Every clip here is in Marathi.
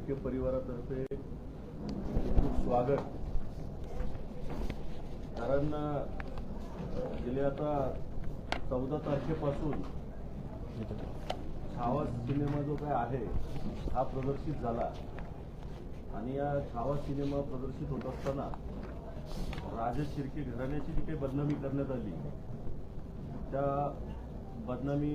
शेळके परिवारातर्फे खूप स्वागत. कारण गेले आता चौदा तारखेपासून छावा सिनेमा जो काय आहे हा प्रदर्शित झाला. आणि या छावा सिनेमा प्रदर्शित होत असताना राजा शिर्के घराण्याची जी काही बदनामी करण्यात आली त्या बदनामी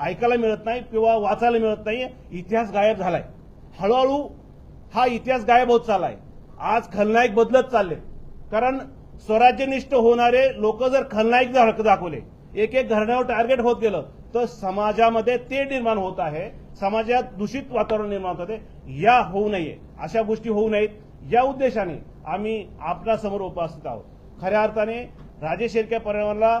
ऐकायला मिळत नाही किंवा वाचायला मिळत नाही इतिहास गायब झालाय. हळूहळू हा इतिहास गायब होत चाललाय. आज खलनायक बदलत चालले. कारण स्वराज्यनिष्ठ होणारे लोक जर खलनायक हक्क दाखवले एक एक घराण्यावर टार्गेट होत गेलं तर समाजामध्ये ते निर्माण होत आहे. समाजात दूषित वातावरण निर्माण होत आहे. या होऊ नये. अशा गोष्टी होऊ नयेत. या उद्देशाने आम्ही आपल्यासमोर उपस्थित आहोत. खऱ्या अर्थाने राजेश शेळके पर्यावरणाला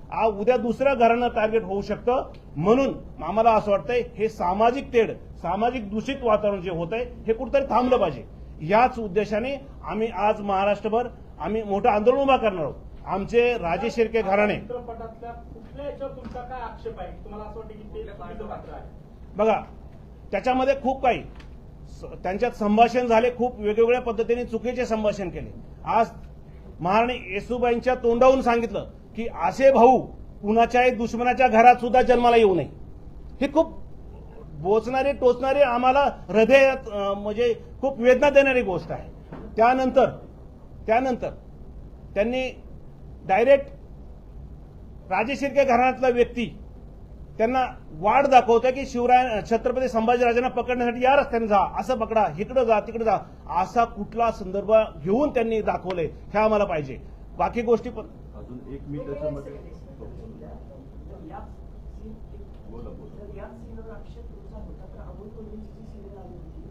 आज उद्या दुसऱ्या घरांना टार्गेट होऊ शकतं. म्हणून आम्हाला असं वाटतंय हे सामाजिक तेढ सामाजिक दूषित वातावरण जे होत आहे हे कुठेतरी थांबलं पाहिजे. याच उद्देशाने आम्ही आज महाराष्ट्रभर आम्ही मोठं आंदोलन उभा करणार आहोत. आमचे राजे शिर्के घराणे. बघा त्याच्यामध्ये खूप काही. त्यांच्यात संभाषण झाले खूप वेगवेगळ्या पद्धतीने चुकीचे संभाषण केले. आज महाराणी येसुबाईंच्या तोंडावून सांगितलं की असे भाऊ कुणाच्याही दुश्मनाच्या घरात सुद्धा जन्माला येऊ नये. हे खूप बोचणारी टोचणारी आम्हाला हृदयात म्हणजे खूप वेदना देणारी गोष्ट आहे. त्यानंतर त्यानंतर त्यांनी डायरेक्ट राजे शिर्के घराण्यातला व्यक्ती त्यांना वाट दाखवतोय की शिवराय छत्रपती संभाजीराजांना पकडण्यासाठी या रस्त्याने जा असं पकडा इकडे जा तिकडे जा. असा कुठला संदर्भ घेऊन त्यांनी दाखवले हे आम्हाला पाहिजे. बाकी गोष्टी पण अजून एक मी त्याच्यामध्ये बोला बोला. जी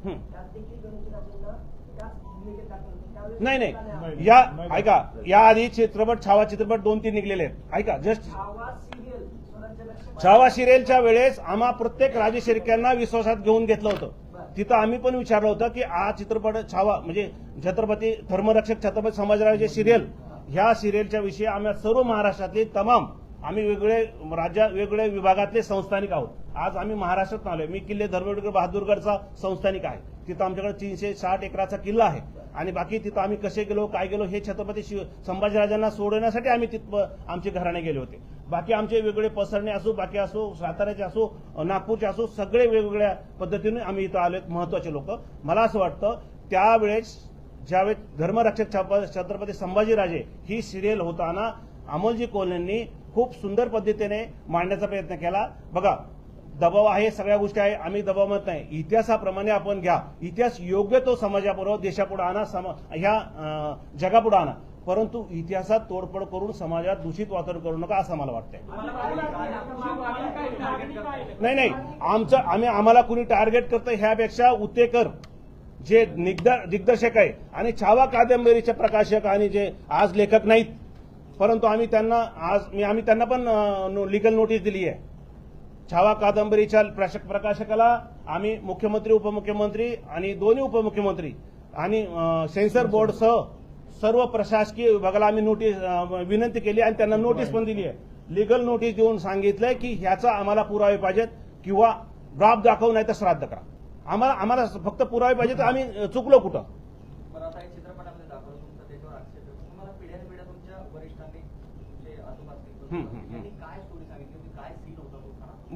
हं. त्यात देखील गणेशराजांना त्याच भूमिकेत दाखवलं होतं. त्यावेळेस नाही का नाही? या ऐका या आधी चित्रपट छावा चित्रपट दोन तीन निघलेले आहेत. ऐका जस्ट छावा सिरियलच्या वेळेस आम्हा प्रत्येक राजे शिर्क्यांना विश्वासात घेऊन घेतलं होतं. तिथं आम्ही पण विचारलं होतं की हा चित्रपट छावा म्हणजे छत्रपती धर्मरक्षक छत्रपती संभाजीराजे सिरियल ह्या सिरियलच्या विषयी आम्ही सर्व महाराष्ट्रातले तमाम आम्ही वेगळे राज्या वेगवेगळ्या विभागातले संस्थानिक आहोत. आज आम्ही महाराष्ट्रात आलोय. मी किल्ले धर्मवीर बहादूरगडचा संस्थानिक आहे. तिथं आमच्याकडे तीनशे साठ एकराचा किल्ला आहे. आणि बाकी तिथं आम्ही कसे गेलो काय गेलो हे छत्रपती शिव संभाजीराजांना सोडवण्यासाठी आम्ही तिथं आमचे घराणे गेले होते. बाकी आमचे वेगवेगळे पसरणे असो बाकी असो साताऱ्याचे असो नागपूरचे असो सगळे वेगवेगळ्या पद्धतीने आम्ही इथं आलो महत्त्वाचे लोक. मला असं वाटतं त्यावेळेस ज्यावेळेस धर्मरक्षक छत्रपती संभाजीराजे ही सिरियल होताना अमोलजी कोल्हेंनी खूप सुंदर पद्धतीने मांडण्याचा प्रयत्न केला. बघा दबाव आहे सगळ्या गोष्टी आहे आम्ही दबाव म्हणत नाही. इतिहासाप्रमाणे आपण घ्या. इतिहास योग्य तो समाजाबरोबर देशापुढे आणा समा ह्या जगापुढे आणा. परंतु इतिहासात तोडफोड करून समाजात दूषित वातावरण करू नका असं मला वाटतंय. नाही नाही. आमचं आम्ही आम्हाला कुणी टार्गेट करतं ह्यापेक्षा उत्तेकर जे निग्द- दिग्दर्शक आहे आणि छावा कादंबरीचे प्रकाशक आणि जे आज लेखक नाहीत. परंतु आम्ही त्यांना आज मी आम्ही त्यांना पण नो लिगल नोटीस दिली आहे. छावा कादंबरीच्या प्रश- प्रकाशकाला आम्ही मुख्यमंत्री उपमुख्यमंत्री आणि दोन्ही उपमुख्यमंत्री आणि सेन्सर बोर्डसह सर्व प्रशासकीय विभागाला आम्ही नोटीस विनंती केली आणि त्यांना नोटीस पण दिली आहे. लिगल नोटीस देऊन सांगितलंय की ह्याचा आम्हाला पुरावे पाहिजेत किंवा ड्राफ्ट दाखवू नाही तर श्राद्ध करा. आम्हाला आम्हाला फक्त पुरावे पाहिजे तर आम्ही चुकलो कुठं?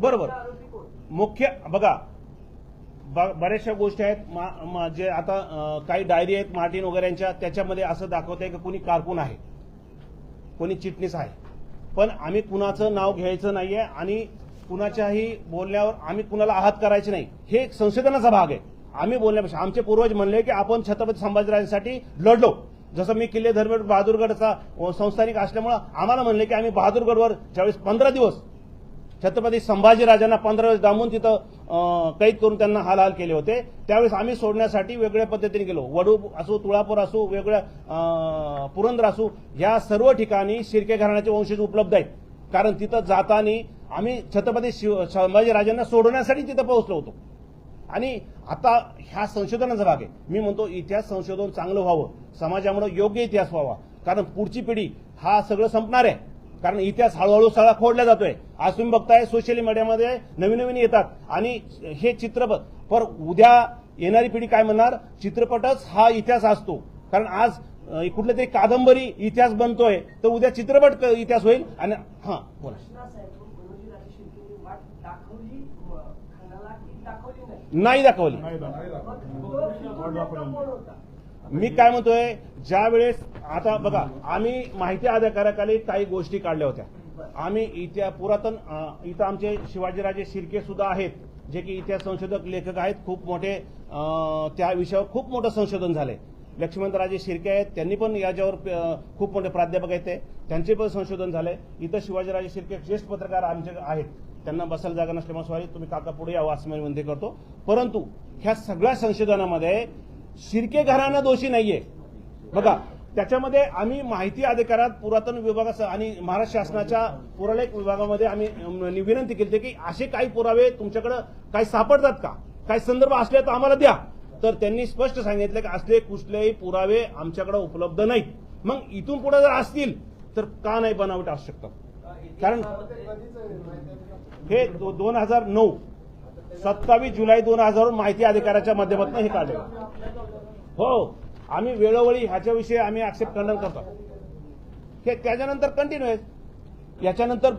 बरोबर. मुख्य बघा ब- बऱ्याचशा गोष्टी आहेत. मा- मा- जे आता काही डायरी आहेत मार्टिन वगैरे यांच्या त्याच्यामध्ये असं दाखवत आहे की कोणी कारकून आहे. कोणी चिटणीस आहे. पण आम्ही कुणाचं नाव घ्यायचं नाहीये आणि कुणाच्याही बोलण्यावर आम्ही कुणाला आहात करायचे नाही. हे एक संशोधनाचा भाग आहे. आम्ही बोलण्यापेक्षा आमचे पूर्वज म्हणले की आपण छत्रपती संभाजीराजांसाठी लढलो. जसं मी किल्ले धर्मेड बहादूरगडचा संस्थानिक असल्यामुळं आम्हाला म्हणले की आम्ही बहादूरगडवर ज्यावेळेस पंधरा दिवस छत्रपती संभाजीराजांना पंधरा दिवस डांबून तिथं कैद करून त्यांना हालहाल केले होते त्यावेळेस आम्ही सोडण्यासाठी वेगळ्या पद्धतीने गेलो. वडू असो तुळापूर असो वेगळ्या पुरंदर असू या सर्व ठिकाणी शिर्के घराण्याचे वंशज उपलब्ध आहेत. कारण तिथं जाताना आम्ही छत्रपती शिव संभाजीराजांना सोडवण्यासाठी तिथं पोहोचलो होतो. आणि आता ह्या संशोधनाचा भाग आहे. मी म्हणतो इतिहास संशोधन चांगलं व्हावं. समाजामुळे योग्य इतिहास व्हावा. कारण पुढची पिढी हा सगळं संपणार आहे. कारण इतिहास हळूहळू सगळा खोडला जातोय. आज तुम्ही बघताय सोशल मीडियामध्ये नवीन नवीन येतात. आणि हे चित्रपट पर उद्या येणारी पिढी काय म्हणणार? चित्रपटच हा इतिहास असतो. कारण आज अं, कुठल्या तरी कादंबरी इतिहास बनतोय तर उद्या चित्रपट क- इतिहास होईल आणि हा बोला. नाही दाखवली. मी काय म्हणतोय ज्या वेळेस आता बघा आम्ही माहिती अधिकाराखाली काही गोष्टी काढल्या होत्या. आम्ही इतिहास पुरातन इथं आमचे शिवाजीराजे शिर्के सुद्धा आहेत जे की इतिहास संशोधक लेखक आहेत खूप मोठे त्या विषयावर खूप मोठं संशोधन झालंय. लक्ष्मणराजे शिर्के आहेत त्यांनी पण याच्यावर खूप मोठे प्राध्यापक आहेत ते. त्यांचे पण संशोधन झाले. इथं शिवाजीराजे शिर्के ज्येष्ठ पत्रकार आमचे आहेत. त्यांना बसायला जागा नसल्यामुळे सॉरी तुम्ही काका पुढे यावं असं मी विनंती करतो. परंतु ह्या सगळ्या संशोधनामध्ये शिर्के घरांना दोषी नाहीये. बघा त्याच्यामध्ये आम्ही माहिती अधिकारात पुरातन विभागाचं आणि महाराष्ट्र शासनाच्या पुरालेख विभागामध्ये आम्ही विनंती केली होती की असे काही पुरावे तुमच्याकडे काही सापडतात का? काही संदर्भ असले तर आम्हाला द्या. तर त्यांनी स्पष्ट सांगितलं की असले कुठलेही पुरावे आमच्याकडे उपलब्ध नाहीत. मग इथून पुढे जर असतील तर का नाही बनावट असू शकतात कारण हे दोन हजार नऊ सत्तावीस जुलै दोन हजार माहिती अधिकाराच्या माध्यमातून हे काढले हो आम्ही वेळोवेळी ह्याच्याविषयी आम्ही ऍक्सेप्ट खंडन करतो. हे त्याच्यानंतर कंटिन्यू आहे. याच्यानंतर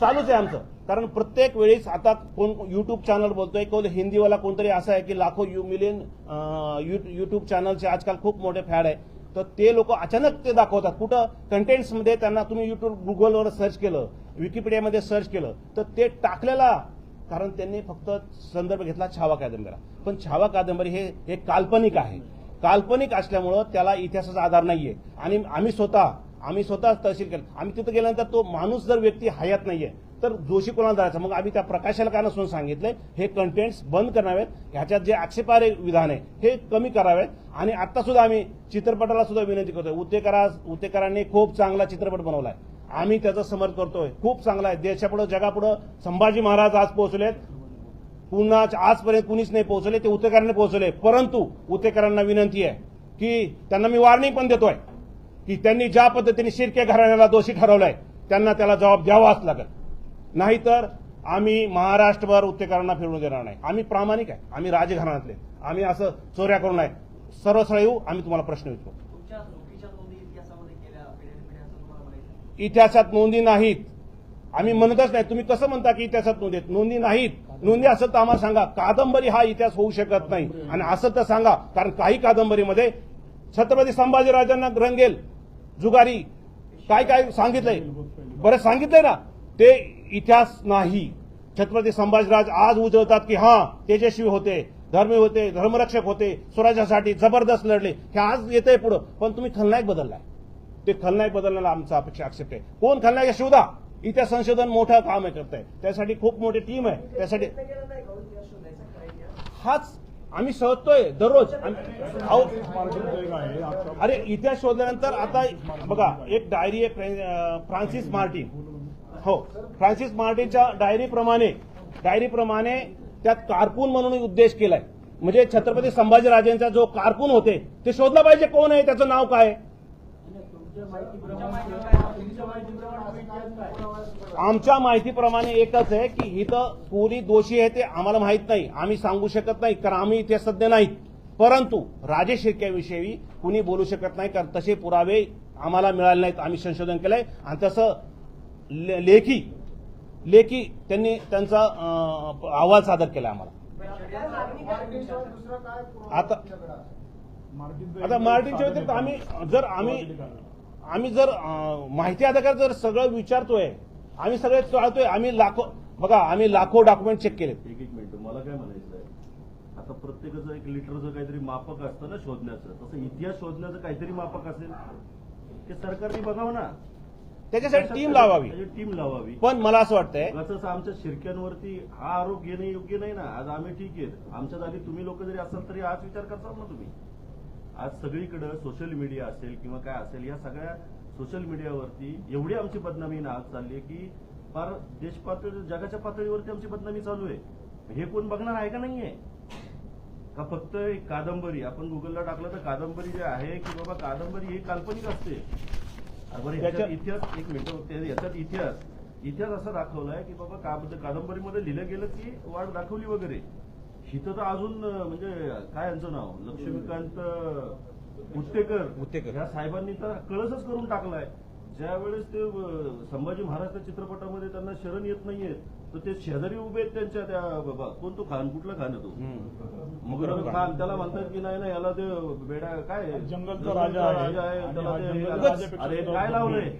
चालूच आहे आमचं. कारण प्रत्येक वेळेस आता कोण युट्यूब चॅनल बोलतोय कोण हिंदीवाला कोणतरी असं आहे की लाखो यु मिलियन युट्यूब चॅनलचे आजकाल खूप मोठे फॅड आहे. तर ते लोक अचानक ते दाखवतात. कुठं? कंटेंट्समध्ये त्यांना तुम्ही युट्यूब गुगलवर सर्च केलं विकिपीडियामध्ये सर्च केलं तर ते टाकलेला. कारण त्यांनी फक्त संदर्भ घेतला छावा कादंबऱ्या पण छावा कादंबरी हे एक काल्पनिक आहे. काल्पनिक असल्यामुळं त्याला इतिहासाचा आधार नाहीये. आणि आम्ही स्वतः आम्ही स्वतःच तहसील केलं. आम्ही तिथं गेल्यानंतर तो माणूस जर व्यक्ती हयात नाहीये तर जोशी कोणाला जायचा मग आम्ही त्या प्रकाशाला का नसून सांगितलंय हे कंटेंट्स बंद करावेत ह्याच्यात जे आक्षेपार्ह विधान आहे हे कमी करावेत आणि आता सुद्धा आम्ही चित्रपटाला सुद्धा विनंती करतोय. उतेकरा उतेकरांनी खूप चांगला चित्रपट बनवलाय. आम्ही त्याचं समर्थ करतोय. खूप चांगला आहे. देशापुढं जगापुढं संभाजी महाराज आज पोहोचलेत. पुन्हा आजपर्यंत कुणीच नाही पोहोचले ते उतेकरांनी पोहोचले. परंतु उतेकरांना विनंती आहे की त्यांना मी वॉर्निंग पण देतोय. की त्यांनी ज्या पद्धतीने शिर्के घराण्याला दोषी ठरवलंय त्यांना त्याला जबाब द्यावाच लागेल. नाहीतर आम्ही महाराष्ट्रभर उतेकरांना फिरवून देणार नाही. आम्ही प्रामाणिक आहे. आम्ही राजघराण्यातले आम्ही असं चोऱ्या करून नाही सरळ सरळ येऊ आम्ही तुम्हाला प्रश्न विचारू. असं इतिहासात नोंदी नाहीत. आम्ही म्हणतच नाही. तुम्ही कसं म्हणता की इतिहासात नोंदी? नोंदी नाहीत. नोंदी असेल तर आम्हाला सांगा. कादंबरी हा इतिहास होऊ शकत नाही. आणि असं तर सांगा. कारण काही कादंबरीमध्ये छत्रपती संभाजीराजांना रंगेल. जुगारी. काय काय सांगितलंय? बरं सांगितलंय ना. ते इतिहास नाही. छत्रपती संभाजीराज आज उजवतात की हा तेजस्वी होते धर्मी होते धर्मरक्षक होते स्वराज्यासाठी जबरदस्त लढले. हे आज येतंय पुढं. पण तुम्ही खलनायक बदललाय. ते खलनायक बदलण्याला आमचा अपेक्षा आक्षेप आहे. कोण खलनायक शोधा इतिहास संशोधन मोठं काम आहे करताय. त्यासाठी खूप मोठी टीम आहे. त्यासाठी हाच आम्ही शोधतोय दररोज. अरे इतिहास शोधल्यानंतर आता बघा एक डायरी आहे फ्रान्सिस मार्टिन. हो फ्रान्सिस मार्टिनच्या डायरीप्रमाणे डायरीप्रमाणे त्यात कारकून म्हणून उद्देश केलाय. म्हणजे छत्रपती संभाजीराजेंचा जो कारकून होते ते शोधला पाहिजे कोण आहे त्याचं नाव काय आहे? आमच्या माहितीप्रमाणे एकच आहे की इथं कोणी दोषी आहे ते आम्हाला माहीत नाही. आम्ही सांगू शकत नाही कारण आम्ही इथे सध्या नाहीत. परंतु राजेश शिर्क्याविषयी कुणी बोलू शकत नाही कारण तसे पुरावे आम्हाला मिळाले नाहीत. आम्ही संशोधन केलंय. आणि तसं लेखी लेखी त्यांनी त्यांचा अहवाल सादर केला आम्हाला. आता आता मार्टिनच्या व्यतिरिक्त आम्ही जर आम्ही आम्ही जर माहिती अधिकार जर सगळं विचारतोय आम्ही सगळे चालतोय आम्ही लाखो बघा आम्ही लाखो डॉक्युमेंट चेक केलेत. एक एक मिनिट मला काय म्हणायचं आहे? आता प्रत्येकाचं एक लिटरचं काहीतरी मापक असतं ना शोधण्याचं तसं इतिहास शोधण्याचं काहीतरी मापक असेल. ते सरकारने बघावं ना. त्याच्यासाठी टीम लावावी. टीम लावावी. पण मला असं वाटतंय उगाचच आमच्या शिरक्यांवरती हा आरोप घेणं योग्य नाही ना. आज आम्ही ठीक आहेत. आमच्या जागी तुम्ही लोक जरी असाल तरी आज विचार करताल ना तुम्ही. आज सगळीकडे सोशल मीडिया असेल किंवा काय असेल या सगळ्या सोशल मीडियावरती एवढी आमची बदनामी ना आज चालली की फार देश पातळी जगाच्या पातळीवरती आमची बदनामी चालू आहे. हे कोण बघणार आहे का नाहीये? का फक्त एक कादंबरी? आपण गुगलला टाकलं तर कादंबरी जे आहे की बाबा कादंबरी ही काल्पनिक असते. बरं इतिहास एक मिनिट याच्यात इतिहास इतिहास असा दाखवलाय की बाबा कादंबरीमध्ये लिहिलं गेलं की वाट दाखवली वगैरे. हिथं तर अजून म्हणजे काय यांचं नाव? लक्ष्मीकांत उत्तेकर उत्तेकर. ह्या साहेबांनी तर कळसच करून टाकलाय. ज्या वेळेस ते संभाजी महाराज त्या चित्रपटामध्ये त्यांना शरण येत नाहीयेत तर ते शेजारी उभे आहेत त्यांच्या त्या बाबा. कोण तो खान? कुठला खान आहे तो? मुकरम खान. त्याला म्हणतात की नाही ना याला ते बेडा काय जंगलचा राजा आहे. त्याला हा ते- अरे काय लावलंय.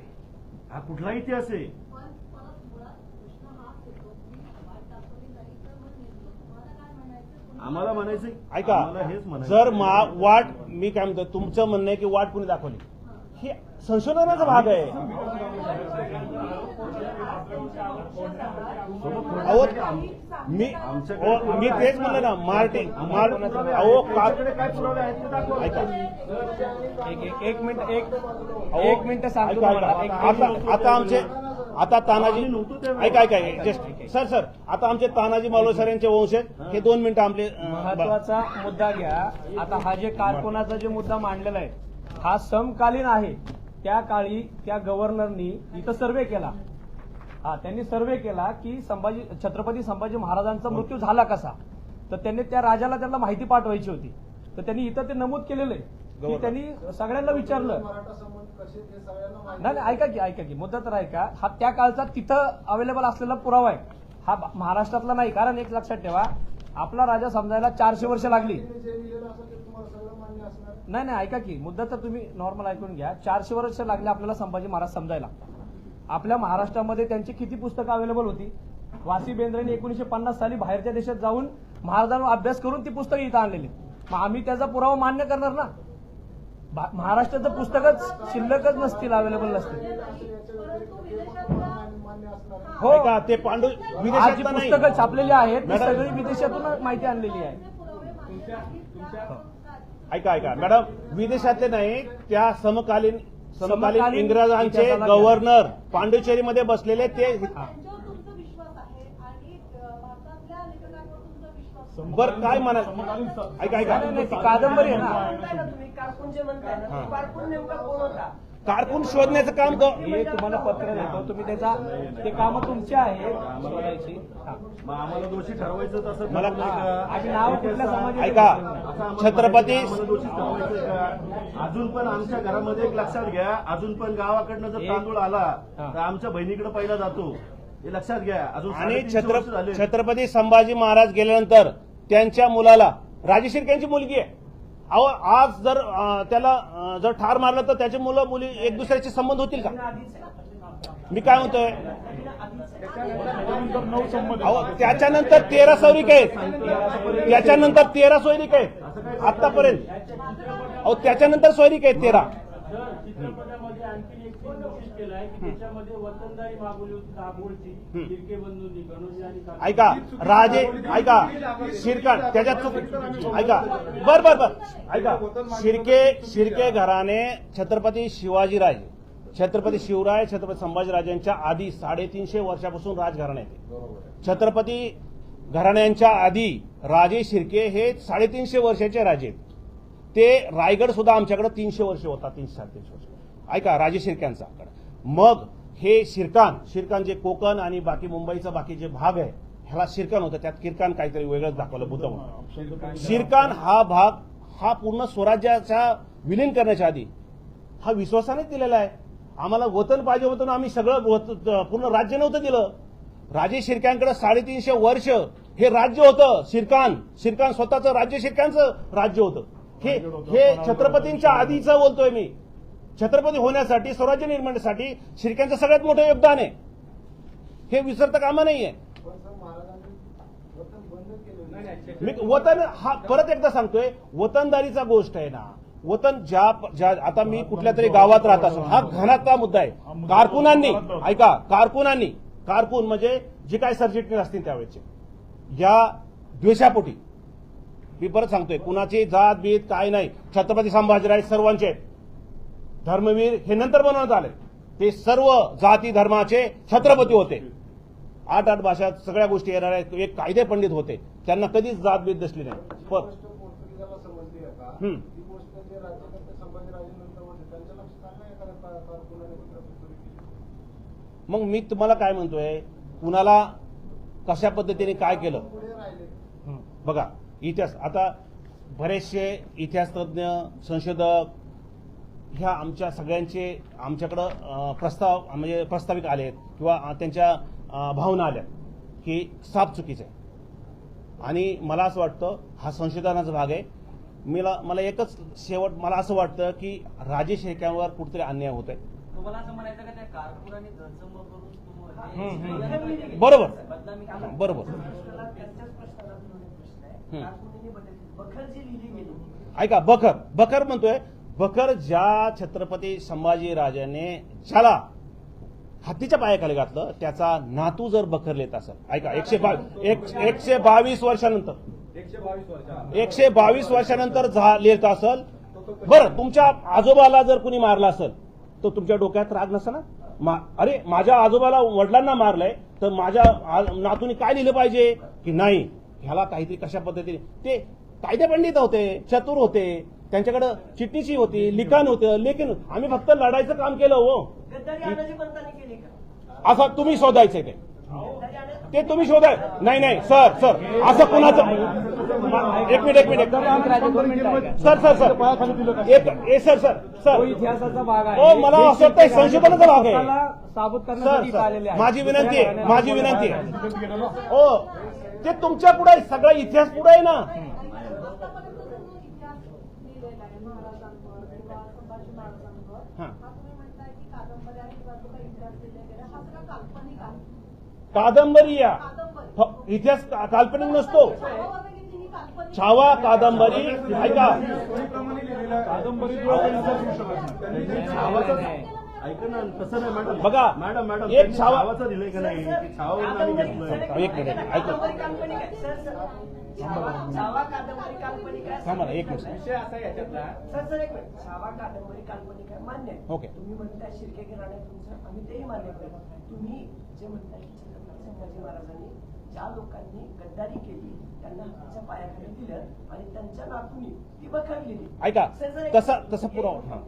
हा कुठला इतिहास आहे पण परत मुळात प्रश्न हाच येतो की वाट दाखवली जाईल तर मग नेमकं तुम्हाला काय म्हणायचं तुम्ही- आम्हाला म्हणायचं ऐका आम्हाला हेच म्हणायचं जर मा वाट मी काय म्हणतो तुमचं म्हणणं आहे की वाट कुणी दाखवली? हे संशोधनाचा भाग आहे. अहो मी मी तेच म्हणलं ना मार्टे मार अहो ऐका. एक एक एक मिनिट एक मिनिट आता आमचे आता तानाजी. ऐका ऐका जस्ट सर सर आता आमचे तानाजी मालव सर यांचे वंश आहेत. हे. दोन मिनिटं आपले महत्त्वाचा मुद्दा घ्या. आता हा जे कारकुनाचा जे मुद्दा मांडलेला आहे हा समकालीन आहे. त्या काळी त्या गव्हर्नरनी इथं सर्वे केला. हा त्यांनी सर्वे केला की संभाजी छत्रपती संभाजी महाराजांचा मृत्यू झाला कसा? तर त्यांनी त्या राजाला त्यांना माहिती पाठवायची होती. तर त्यांनी इथं ते नमूद केलेलं आहे. की. त्यांनी सगळ्यांना विचारलं. नाही नाही ऐका की ऐका की. मुद्दा तर ऐका. हा त्या काळचा तिथं अवेलेबल असलेला पुरावा आहे. हा महाराष्ट्रातला नाही कारण एक लक्षात ठेवा आपला राजा समजायला चारशे वर्ष लागली. नाही नाही ऐका की. मुद्दा तर तुम्ही नॉर्मल ऐकून घ्या. चारशे वर्ष लागले आपल्याला संभाजी महाराज समजायला. आपल्या महाराष्ट्रामध्ये त्यांची किती पुस्तकं अवेलेबल होती? वासी बेंद्रेने एकोणीशे पन्नास साली बाहेरच्या देशात जाऊन महाराजांवर अभ्यास करून ती पुस्तकं इथं आणलेली. मग आम्ही त्याचा पुरावा मान्य करणार ना? महाराष्ट्राचं पुस्तकच शिल्लकच नसतील अवेलेबल नसतील. हो. ऐका ते पांडू विदेशात नाही. पुस्तकं छापलेली आहेत ती. सगळी विदेशातून माहिती आणलेली आहे. ऐका ऐका. मॅडम विदेशातले नाही त्या समकालीन समकालीन इंग्रजांचे गव्हर्नर पांडिचेरीमध्ये बसलेले ते त्यांच्यावर तुमचा विश्वास आहे आणि अ, भारतातल्या लेखकांवर तुमचा विश्वास आहे. बरं काय म्हणा समकालीन स- ऐका ऐका. कादंबरी आहे ना? तुम्ही कारकून जे म्हणताय ना. ते कारकून नेमका कोण होता? कारकून शोधण्याचं काम हे तुम्हाला पत्र देतो. तुम्ही त्याचा ते कामं तुमची हा. आम्हाला दोषी ठरवायचं असं मला- ठरवलंय का? आम्ही नाव कुठल्या समाजाचे ऐका. छत्रपती अजून पण आमच्या घरामध्ये एक लक्षात घ्या. अजून पण गावाकडनं जर तांदूळ आला. तर आमच्या बहिणीकडे पहिला जातो. हे लक्षात घ्या. अजून आणि. छत्रपती संभाजी महाराज गेल्यानंतर त्यांच्या मुलाला राजशिर्क्यांची मुलगी आहे. अहो आज जर अं, त्याला अं, जर ठार मारलं तर त्याची मुलं मुली एक दुसऱ्याचे संबंध होतील का? मी काय म्हणतोय? त्याच्यानंतर नऊ संमत अहो त्याच्यानंतर तेरा सैनिक आहेत. त्याच्यानंतर तेरा सैनिक आहेत. आतापर्यंत अहो त्याच्यानंतर सैनिक आहेत तेरा जर चित्रपटामध्ये आणखी एक सीन नोटीस केलाय की त्याच्यामध्ये वतनदारी मागवली होती दाभोळची शिर्के बंधूंनी गणोजी आणि. ऐका राजे ऐका शिरकाण त्याच्यात चूक ऐका बर बर बर. ऐका शिर्के शिर्के घराने छत्रपती शिवाजीराजे. छत्रपती शिवराय छत्रपती संभाजीराजांच्या आधी साडेतीनशे वर्षापासून राजघराणे येते छत्रपती घराण्यांच्या आधी राजे शिर्के हे साडेतीनशे वर्षाचे राजे आहेत. ते रायगड सुद्धा आमच्याकडे तीनशे वर्ष होता तीनशे साडेतीनशे वर्ष. ऐका राजे शिर्क्यांचा मग हे शिरकान शिरकान जे कोकण आणि बाकी मुंबईचा बाकी जे भाग आहे ह्याला शिरकान होतं. त्यात किरकान काहीतरी वेगळंच दाखवलं बुद्ध म्हणून. शिरकान हा भाग हा पूर्ण स्वराज्याचा विलीन करण्याच्या आधी हा विश्वासानेच दिलेला आहे. आम्हाला वतन पाहिजे होतं ना आम्ही सगळं पूर्ण राज्य नव्हतं दिलं. राजे शिरक्यांकडे साडेतीनशे वर्ष हे राज्य होतं शिरकान. शिरकान स्वतःचं राज्य शिरकांचं राज्य होतं. हे हे छत्रपतींच्या आधीचं बोलतोय मी. छत्रपती होण्यासाठी स्वराज्य निर्माणासाठी शिर्क्यांचं सगळ्यात मोठं योगदान आहे. हे विसरता कामा नाहीये. मी वतन हा परत एकदा सांगतोय वतनदारीचा गोष्ट आहे ना. वतन ज्या ज्या आता मी कुठल्या तरी गावात राहत असो हा घनातला मुद्दा आहे. कारकुनांनी ऐका कारकुनांनी कारकून म्हणजे जे काय सरचिटणीस असतील त्यावेळेचे. या द्वेषापोटी. मी परत सांगतोय कुणाची जात बीत काय नाही. छत्रपती संभाजीराय सर्वांचे आहेत. धर्मवीर हे नंतर बनवण्यात आले. ते सर्व जाती धर्माचे छत्रपती होते. आठ आठ भाषा सगळ्या गोष्टी येणाऱ्या एक कायदे पंडित होते. त्यांना कधीच जात बीत दिसली नाही. पण मग मी तुम्हाला काय म्हणतोय? कुणाला कशा पद्धतीने काय केलं? बघा इतिहास आता बरेचसे इतिहास तज्ज्ञ संशोधक ह्या आमच्या सगळ्यांचे आमच्याकडं प्रस्ताव म्हणजे प्रस्तावित आलेत किंवा अं, त्यांच्या भावना आल्या की साप चुकीचं आहे. आणि मला असं वाटतं हा संशोधनाचा भाग आहे. मला मला एकच शेवट मला असं वाटतं की राजेश शेळक्यांवर कुठेतरी अन्याय होत आहे. बरोबर. बरोबर. ऐका बखर बखर म्हणतोय बखर ज्या छत्रपती संभाजीराजाने ज्याला हत्तीच्या पायाखाली घातलं त्याचा नातू जर बखर लिहित असेल ऐका एकशे बावीस एक- एकशे बावीस वर्षानंतर एकशे बावीस वर्ष एकशे बावीस वर्षानंतर लिहित असेल बरं तुमच्या आजोबाला जर कुणी मारलं असेल तर तुमच्या डोक्यात राग नसा ना? मा- अरे माझ्या आजोबाला वडिलांना मारलंय तर माझ्या नातूने काय लिहिलं पाहिजे? की नाही ह्याला काहीतरी कशा पद्धतीने ते कायदे पंडित होते चतुर होते त्यांच्याकडे चिटणीची होती लिखाण होतं लेखन आम्ही फक्त लढायचं काम केलं हो. असं तुम्ही शोधायचंय ते. ते तुम्ही शोधाय नाही नाही सर सर असं कुणाचं एक मिनिट एक मिनिट. Sir sir sir. एक ए सर सर सर. इतिहासाचा भाग आहे ओ, मला असं वाटतंय संशोधनाचा भाग आहे. सर माझी विनंती आहे माझी विनंती आहे. ओ ते तुमच्यापुढे सगळा इतिहास पुढे आहे ना आतापर्यंत जो इतिहास लिहिलेला आहे महाराजांवर किंवा संभाजी महाराजांवर हा. हा तुम्ही म्हणताय की कादंबऱ्या किंवा जो काही इतिहास लिहिला गेला हा सगळा काल्पनिक आहे कादंबरी या. इतिहास का- काल्पनिक नसतो. छावा कादंबरी ऐका ऐका ना तसं नाही मॅडम. बघा, मॅडम मॅडम एक छावाचं दिलंय का नाही? एक मिनिट, ऐका. छावा कादंबरी काल्पनिक आहे थांबा ना, एक मिनिट. विषय असा आहे याच्यातला सर सर एक मिनिट. छावा कादंबरी काल्पनिक आहे. मान्य आहे. ओके. तुम्ही म्हणताय शिर्के घराणे तुमचं आम्ही तेही मान्य करतो तुम्ही जे म्हणताय की छत्रपती संभाजी महाराजांनी ज्या लोकांनी गद्दारी केली त्यांना हाताच्या पायाखाली दिलं आणि त्यांच्या नातूनी ती बखरलेली. ऐका सर, सर, एक- तसा तसा पुरावा हा.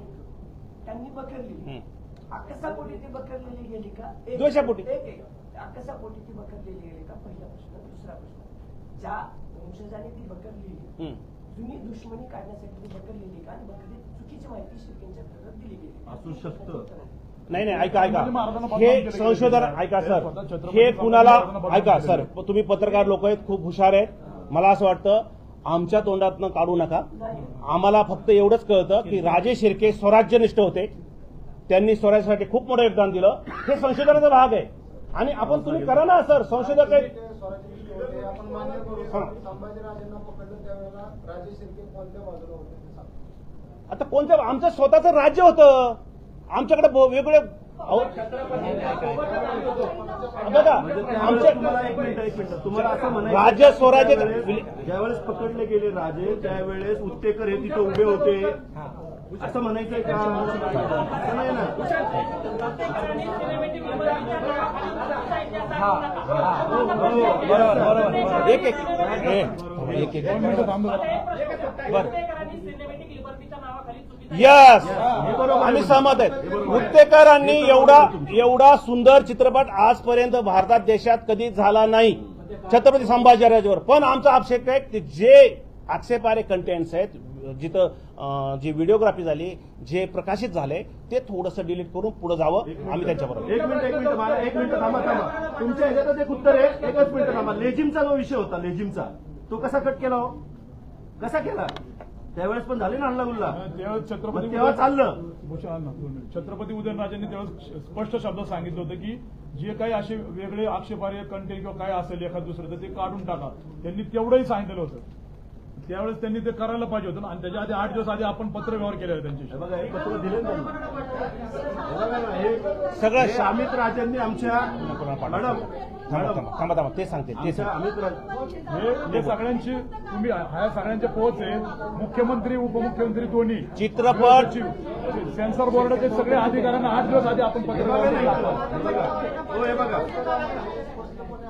त्यांनी बखरलेली. हम्म. अकसापोटी ती बखरलेली गेली का? एक- द्वेषापोटी. एक एक. अकसापोटी ती बखरलेली गेली का? पहिला प्रश्न दुसरा प्रश्न. ज्या वंशजाने ती बखरलेली हम्म. जुनी दुश्मनी काढण्यासाठी ती बखरलेली का? आणि चुकीची माहिती शिर्केंच्या विरोधात दिली गेली. असू शकतं. नाही नाही ऐका ऐका. हे संशोधन ऐका सर. हे कुणाला ऐका सर. तुम्ही पत्रकार लोक आहेत खूप हुशार आहेत. मला असं वाटतं आमच्या तोंडातनं काढू नका. आम्हाला फक्त एवढंच कळतं की राजे शिर्के स्वराज्यनिष्ठ होते. त्यांनी स्वराज्यासाठी खूप मोठं योगदान दिलं. हे संशोधनाचा भाग आहे. आणि आपण तुम्ही करा ना सर. संशोधक आहेत. ते स्वराज्य होते आपण मान्य करू. संभाजीराजांना पकडलं त्यावेळेला राजे शिर्के कोणत्या बाजूला होते ते सांगा. आता कोणत्या आमचं स्वतःचं राज्य होतं? आमच्याकडे ब- वेगळे अहो, बघा आमच्या तुम्हाला एक मिनिट एक मिनिट. तुम्हाला असं म्हणायचं राज्य स्वराज्य- ज्यावेळेस पकडले गेले राजे त्यावेळेस उत्तेकर हे तिथे उभे होते. असं म्हणायचंय का? असं नाही ना हा हा बरोबर. बरोबर एक एक ए, एक एक सिनेमॅटिक लिबर्टीच्या नावाखाली चुकीचं यस आम्ही सहमत आहेत उत्तेकरांनी एवढा एवढा सुंदर चित्रपट आजपर्यंत भारतात देशात कधीच झाला नाही. छत्रपती संभाजीराजावर. पण आमचा आक्षेप आहे की जे आक्षेपारे कंटेंट्स आहेत जिथं जी व्हिडिओग्राफी झाली जे प्रकाशित झाले ते थोडंसं डिलीट करून पुढे जावं आम्ही त्यांच्याबरोबर. एक मिनिट एक मिनिट एक मिनिट थांबा थांबा. तुमच्या ह्याच्यातच एक उत्तर आहे. एकच मिनिट थांबा. लेजिमचा जो विषय होता लेजिमचा तो कसा कट केला हो? कसा केला? त्यावेळेस पण झाले ना हल्ला गुल्ला त्यावेळेस छत्रपती तेव्हा चाललं. छत्रपती उदयनराजेंनी त्यावेळेस स्पष्ट शब्दात सांगितलं होतं की जे काही असे वेगळे आक्षेपार्ह कंटेंट किंवा काय असेल एखाद दुसरं तर ते काढून टाका. त्यांनी तेवढंही सांगितलेलं होतं. त्यावेळेस त्यांनी ते करायला पाहिजे होतं ना. आणि त्याच्या आधी आठ दिवस आधी आपण पत्र व्यवहार केलेला हे त्यांच्याशी. बघा हे पत्र दिले त्यांना. सगळं हे अमित राजांनी आमच्या मॅडम थांबा थांबा थांबा थांबा. ते सांगते ते आमच्या सांगते. अमित राज हे हे सगळ्यांची तुम्ही ह्या सगळ्यांचे पोहोच आहे मुख्यमंत्री उपमुख्यमंत्री दोन्ही. चित्रपट सचिव, सेन्सर बोर्डाचे सगळे अधिकाऱ्यांना आठ दिवस आधी आपण पत्र व्यवहार केला हे बघा. हो हे बघा.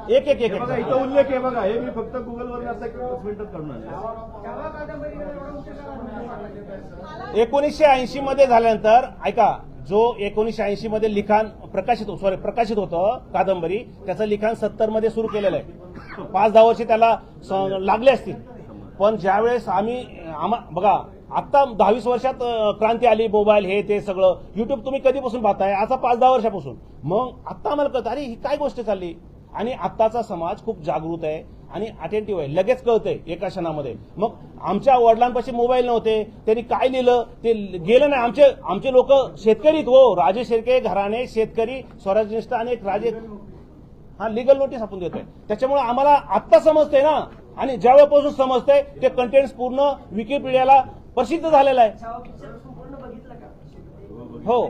एक एक एक हे बघा इथं उल्लेख आहे बघा. हे मी फक्त गुगलवर आता एक मिनिटात काढून आणलं एकोणीसशे ऐंशी मध्ये झाल्यानंतर ऐका जो एकोणीसशे ऐंशी मध्ये लिखाण प्रकाशित सॉरी प्रकाशित होतं कादंबरी त्याचं लिखाण सत्तरमध्ये सुरू केलेलं आहे. पाच दहा वर्षे त्याला लागले असतील. पण ज्यावेळेस आम्ही आम्हा बघा आता दहावीस वर्षात क्रांती आली मोबाईल हे ते सगळं. युट्यूब तुम्ही कधीपासून पाहताय? आता पाच दहा वर्षापासून. मग आता आम्हाला कळतं अरे ही काय गोष्ट चालली? आणि आत्ताचा समाज खूप जागृत आहे आणि अटेंटिव्ह आहे. लगेच कळतंय एका क्षणामध्ये. मग आमच्या वडिलांपाशी मोबाईल नव्हते त्यांनी काय लिहिलं? ते गेलं नाही. आमचे आमचे लोक शेतकरीत हो. राजे शेरके घराणे शेतकरी स्वराज्यनिष्ठ आणि एक राजे हा लिगल नोटीस आपण देतोय. त्याच्यामुळे आम्हाला आत्ता समजतंय ना. आणि ज्या वेळेपासून समजतंय ते कंटेंट पूर्ण विकिपीडियाला प्रसिद्ध झालेलं आहे. हो.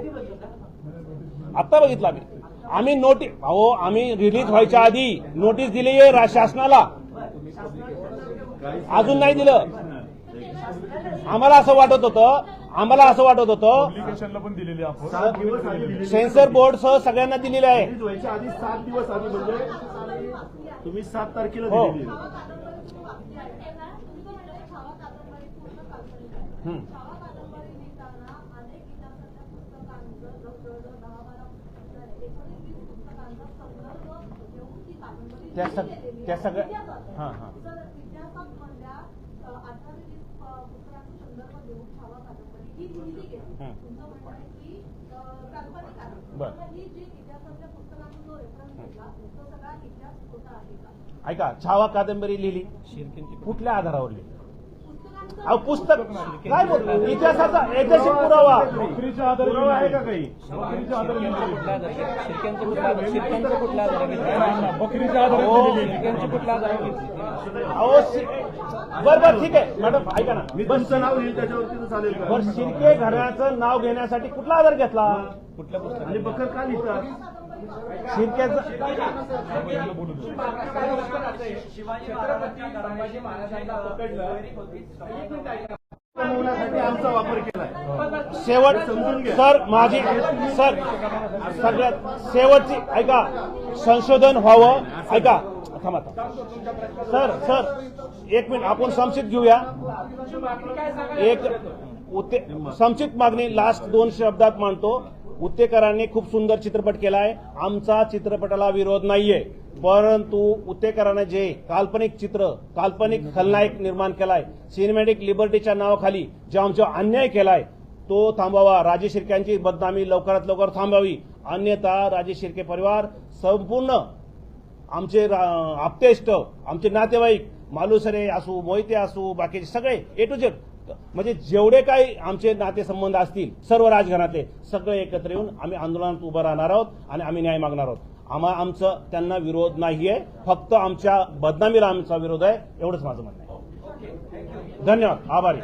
आत्ता बघितलं आम्ही. आम्ही नोटीस अहो आम्ही रिलीज व्हायच्या आधी नोटीस दिली आहे शासनाला अजून नाही दिलं आम्हाला असं वाटत होतं आम्हाला असं वाटत होतं पब्लिकेशनला पण दिलेली आहे आपण सात दिवस आधी दिलेली. सेन्सर बोर्ड सह सगळ्यांना दिलेलं आहे रिलीज व्हायच्या आधी सात दिवस आधी म्हणजे तुम्ही सात तारखेला हो. हम्म. छावा कादंबरी लिहिताना अनेक इतिहासाच्या पुस्तकांचं जवळजवळ दहा बारा पुस्तकं एकोणीस वीस पुस्तकांचा संदर्भ घेऊन ती कादंबरी त्या सग- लिहिलेली त्या आहे. सगळ्या- इतिहासात. हां, हां. तर इतिहासात मधल्या अठरा ते वीस अ, पुस्तकांचा संदर्भ घेऊन छावा कादंबरी ही लिहिली गेली हम्म. तुमचं म्हणणं आहे की अ, काल्पनिक आहे बरं. आता ही जी इतिहासाच्या पुस्तकांचा जो रेफरन्स घेतला तो सगळा इतिहास खोटा आहे का? ऐका छावा कादंबरी लिहिली. कुठल्या आधारावर लिहिली? अहो पुस्तक काय बोलतो इतिहासाचा ऐतिहासिक पुरावा. नोकरीच्या पुरावा आहे का काही? नोकरीच्या बकरीच्या हो. अहो बरं बरं ठीक आहे. मॅडम ऐका ना. मी तुमचं नाव येईल त्याच्यावरती चालेल का? बरं शिर्के घराण्याचं नाव घेण्यासाठी कुठला आधार घेतला? कुठल्या पुस्तकात? आणि बकर का लिहितात? शिवाजी आमचा वापर शेवट. सर माझी सर सगळ्यात शेवटची ऐका संशोधन व्हावं. ऐका थांबा सर सर एक मिनिट आपण संक्षिप्त घेऊया. एक संक्षिप्त मागणी लास्ट दोन शब्दात मांडतो. उत्तेकरांनी खूप सुंदर चित्रपट केला आहे आमचा चित्रपटाला विरोध नाहीये. परंतु उत्तेकरांना जे काल्पनिक चित्र काल्पनिक खलनायक निर्माण केलाय सिनेमॅटिक लिबर्टीच्या नावाखाली जे आमचा अन्याय केलाय तो थांबावा राजे शिर्क्यांची बदनामी लवकरात लवकर थांबावी. अन्यथा राजे शिर्के परिवार संपूर्ण आमचे रा- आप्तेष्ट आमचे नातेवाईक मालुसरे असू मोहिते असू बाकीचे सगळे ए टू झेड म्हणजे जेवढे काही आमचे नातेसंबंध असतील सर्व राजघराणातले सगळे एकत्र येऊन आम्ही आंदोलनात उभं राहणार आहोत आणि आम्ही न्याय मागणार आहोत. आम्हा आमचं त्यांना विरोध नाहीये फक्त आमच्या बदनामीला आमचा विरोध आहे एवढंच माझं म्हणणं आहे. धन्यवाद. आभारी.